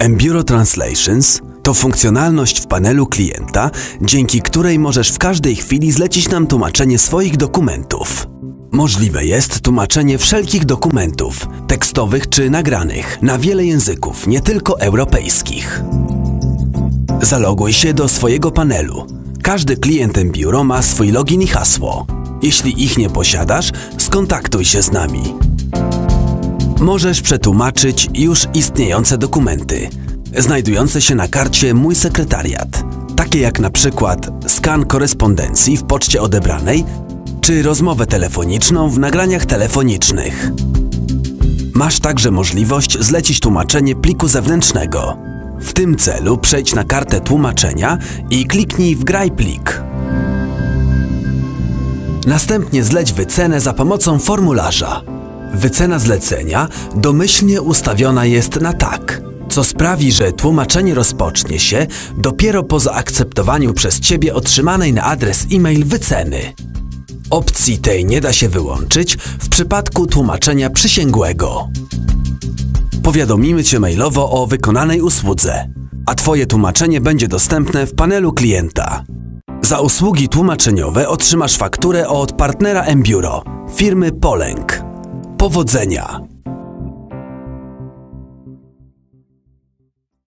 Emburo Translations to funkcjonalność w panelu klienta, dzięki której możesz w każdej chwili zlecić nam tłumaczenie swoich dokumentów. Możliwe jest tłumaczenie wszelkich dokumentów, tekstowych czy nagranych, na wiele języków, nie tylko europejskich. Zaloguj się do swojego panelu. Każdy klient Emburo ma swój login i hasło. Jeśli ich nie posiadasz, skontaktuj się z nami. Możesz przetłumaczyć już istniejące dokumenty, znajdujące się na karcie Mój Sekretariat, takie jak na przykład skan korespondencji w poczcie odebranej czy rozmowę telefoniczną w nagraniach telefonicznych. Masz także możliwość zlecić tłumaczenie pliku zewnętrznego. W tym celu przejdź na kartę tłumaczenia i kliknij w Graj plik. Następnie zleć wycenę za pomocą formularza. Wycena zlecenia domyślnie ustawiona jest na tak, co sprawi, że tłumaczenie rozpocznie się dopiero po zaakceptowaniu przez Ciebie otrzymanej na adres e-mail wyceny. Opcji tej nie da się wyłączyć w przypadku tłumaczenia przysięgłego. Powiadomimy Cię mailowo o wykonanej usłudze, a Twoje tłumaczenie będzie dostępne w panelu klienta. Za usługi tłumaczeniowe otrzymasz fakturę od partnera Emburo, firmy Polenk. Powodzenia!